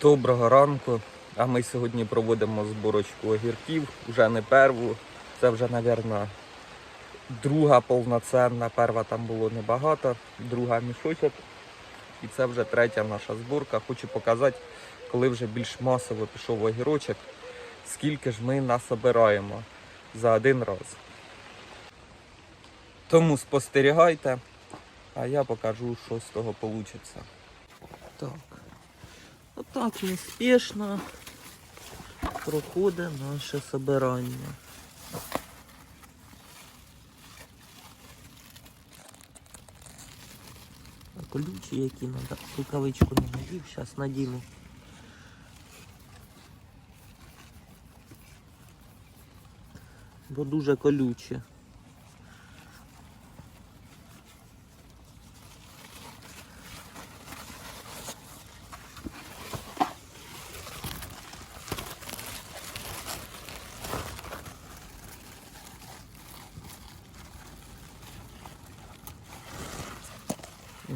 Доброго ранку. А ми сьогодні проводимо зборочку огірків. Вже не перву. Це вже, мабуть, друга повноцінна. Перва там було небагато, друга мішочок. І це вже третя наша зборка. Хочу показати, коли вже більш масово пішов огірочок, скільки ж ми насобираємо за один раз. Тому спостерігайте, а я покажу, що з того вийде. Так. Отак неспішно проходить наше собирання. А колючі які надо. Рукавичку не надів, зараз надіну. Бо дуже колючі.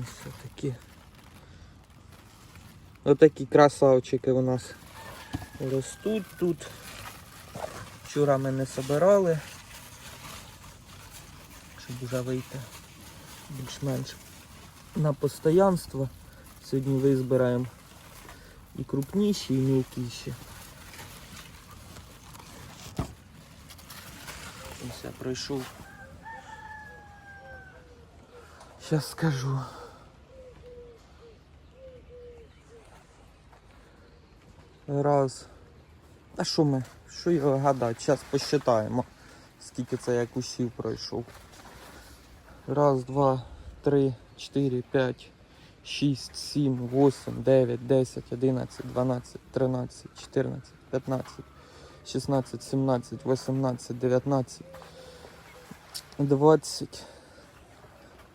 Ось такі. Отакі красавчики у нас ростуть тут. Вчора ми не собирали, щоб вже вийти більш-менш на постоянство. Сьогодні визбираємо і крупніші, і мілкіші. Ось я пройшов. Зараз скажу. Раз. А що ми? Що його гадати? Зараз посчитаємо, скільки це я кусів пройшов. Раз, два, три, чотири, п'ять, шість, сім, восемь, дев'ять, десять, одинадцять, дванадцять, тринадцять, чотирнадцять, п'ятнадцять, шістнадцять, сімнадцять, вісімнадцять, дев'ятнадцять, двадцять.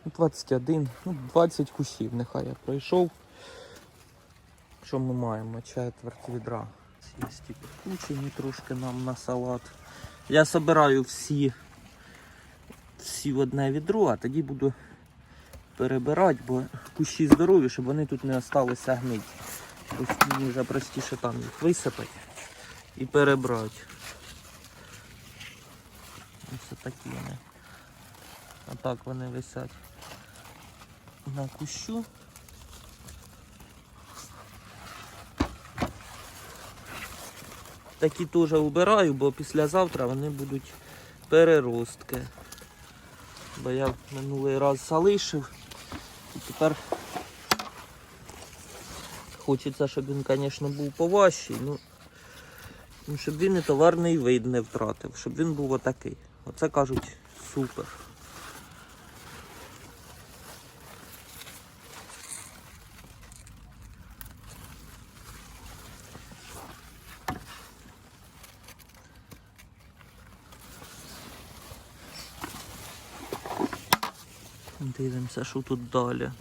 21, ну 20 кусів нехай я пройшов. Що ми маємо? Четверть відра. Ці є підкучені трошки нам на салат. Я собираю всі, всі в одне відро, а тоді буду перебирати, бо кущі здорові, щоб вони тут не осталися гнить. Ось мені вже простіше там їх висипати і перебрати. Ось такі вони. А так вони висять на кущу. Такі теж убираю, бо післязавтра вони будуть переростки. Бо я минулий раз залишив і тепер хочеться, щоб він, звісно, був поважчий, ну, ну щоб він і товарний вид не втратив, щоб він був отакий. Оце кажуть супер. Дивимося, що тут далі.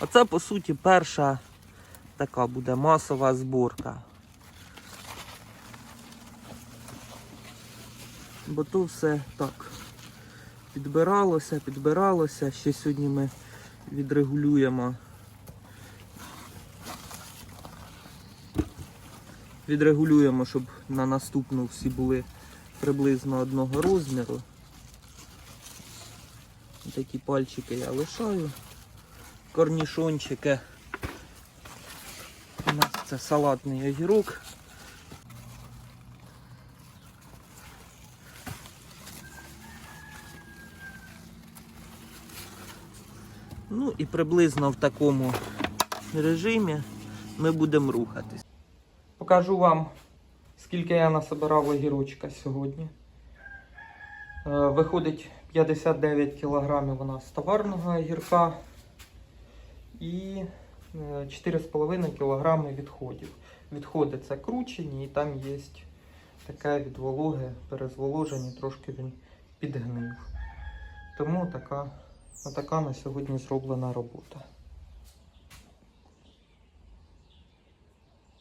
Оце по суті перша така буде масова зборка. Бо то все так підбиралося, підбиралося. Ще сьогодні ми відрегулюємо. Відрегулюємо, щоб на наступну всі були приблизно одного розміру. Такі пальчики я лишаю. Корнішончики. У нас це салатний огірок. Ну і приблизно в такому режимі ми будемо рухатись. Покажу вам, скільки я насобирав огірочка сьогодні. Е, Виходить 59 кг у нас товарного огірка і е, 4,5 кг відходів. Відходи це кручені і там є таке від вологи, перезволоження, трошки він підгнив. Тому така, така на сьогодні зроблена робота.